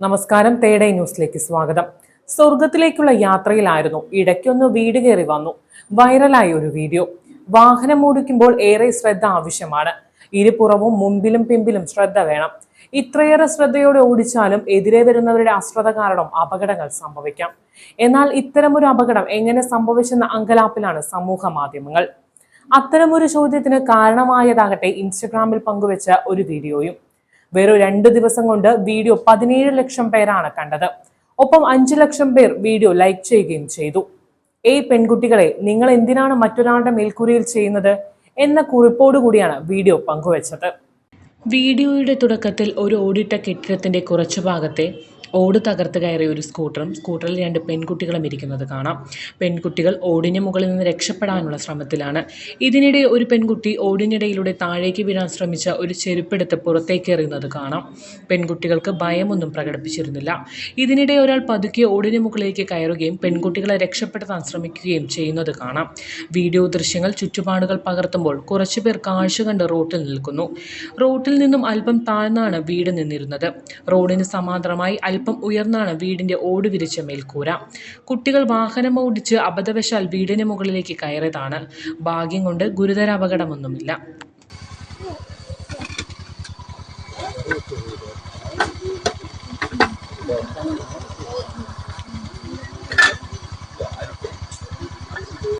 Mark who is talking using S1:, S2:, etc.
S1: നമസ്കാരം തേടൈ ന്യൂസിലേക്ക് സ്വാഗതം. സ്വർഗത്തിലേക്കുള്ള യാത്രയിലായിരുന്നു. ഇടയ്ക്കൊന്ന് വീട് കയറി വന്നു. വൈറലായ ഒരു വീഡിയോ. വാഹനം ഓടിക്കുമ്പോൾ ഏറെ ശ്രദ്ധ ആവശ്യമാണ്. ഇരുപുറവും മുമ്പിലും പിമ്പിലും ശ്രദ്ധ വേണം. ഇത്രയേറെ ശ്രദ്ധയോടെ ഓടിച്ചാലും എതിരെ വരുന്നവരുടെ അശ്രദ്ധ കാരണം അപകടങ്ങൾ സംഭവിക്കാം. എന്നാൽ ഇത്തരമൊരു അപകടം എങ്ങനെ സംഭവിച്ചെന്ന അങ്കലാപ്പിലാണ് സമൂഹ മാധ്യമങ്ങൾ. അത്തരമൊരു ചോദ്യത്തിന് കാരണമായതാകട്ടെ ഇൻസ്റ്റഗ്രാമിൽ പങ്കുവെച്ച ഒരു വീഡിയോയും. വെറും രണ്ടു ദിവസം കൊണ്ട് വീഡിയോ പതിനേഴ് ലക്ഷം പേരാണ് കണ്ടത്. ഒപ്പം അഞ്ചു ലക്ഷം പേർ വീഡിയോ ലൈക്ക് ചെയ്യുകയും ചെയ്തു. ഏയ് പെൺകുട്ടികളെ നിങ്ങൾ എന്തിനാണ് മറ്റൊരാളുടെ മേൽക്കൂരയിൽ ചെയ്യുന്നത്? എന്ന കുറിപ്പോടുകൂടിയാണ് വീഡിയോ പങ്കുവച്ചത്. വീഡിയോയുടെ തുടക്കത്തിൽ ഒരു ഓടിട്ട കെട്ടിടത്തിന്റെ കുറച്ചു ഭാഗത്തെ ഓട് തകർത്ത് കയറിയ ഒരു സ്കൂട്ടറും സ്കൂട്ടറിൽ രണ്ട് പെൺകുട്ടികളും ഇരിക്കുന്നത് കാണാം. പെൺകുട്ടികൾ ഓടിന് മുകളിൽ നിന്ന് രക്ഷപ്പെടാനുള്ള ശ്രമത്തിലാണ്. ഇതിനിടെ ഒരു പെൺകുട്ടി ഓടിനിടയിലൂടെ താഴേക്ക് വീഴാൻ ശ്രമിച്ച ഒരു ചെരുപ്പെടുത്ത് പുറത്തേക്ക് എറിയുന്നത് കാണാം. പെൺകുട്ടികൾക്ക് ഭയമൊന്നും പ്രകടിപ്പിച്ചിരുന്നില്ല. ഇതിനിടെ ഒരാൾ പതുക്കെ ഓടിന് മുകളിലേക്ക് കയറുകയും പെൺകുട്ടികളെ രക്ഷപ്പെടുത്താൻ ശ്രമിക്കുകയും ചെയ്യുന്നത് കാണാം. വീഡിയോ ദൃശ്യങ്ങൾ ചുറ്റുപാടുകൾ പകർത്തുമ്പോൾ കുറച്ചുപേർ കാഴ്ച കണ്ട് റോട്ടിൽ നിൽക്കുന്നു. റോട്ടിൽ നിന്നും അല്പം താഴ്ന്നാണ് വീട് നിന്നിരുന്നത്. റോഡിന് സമാന്തരമായി അല്പം ഉയർന്നാണ് വീടിന്റെ ഓട് വിരിച്ച മേൽക്കൂര. കുട്ടികൾ വാഹനം ഓടിച്ച് അബദ്ധവശാൽ വീടിന് മുകളിലേക്ക് കയറിയതാണ്. ഭാഗ്യം കൊണ്ട് ഗുരുതര അപകടമൊന്നുമില്ല.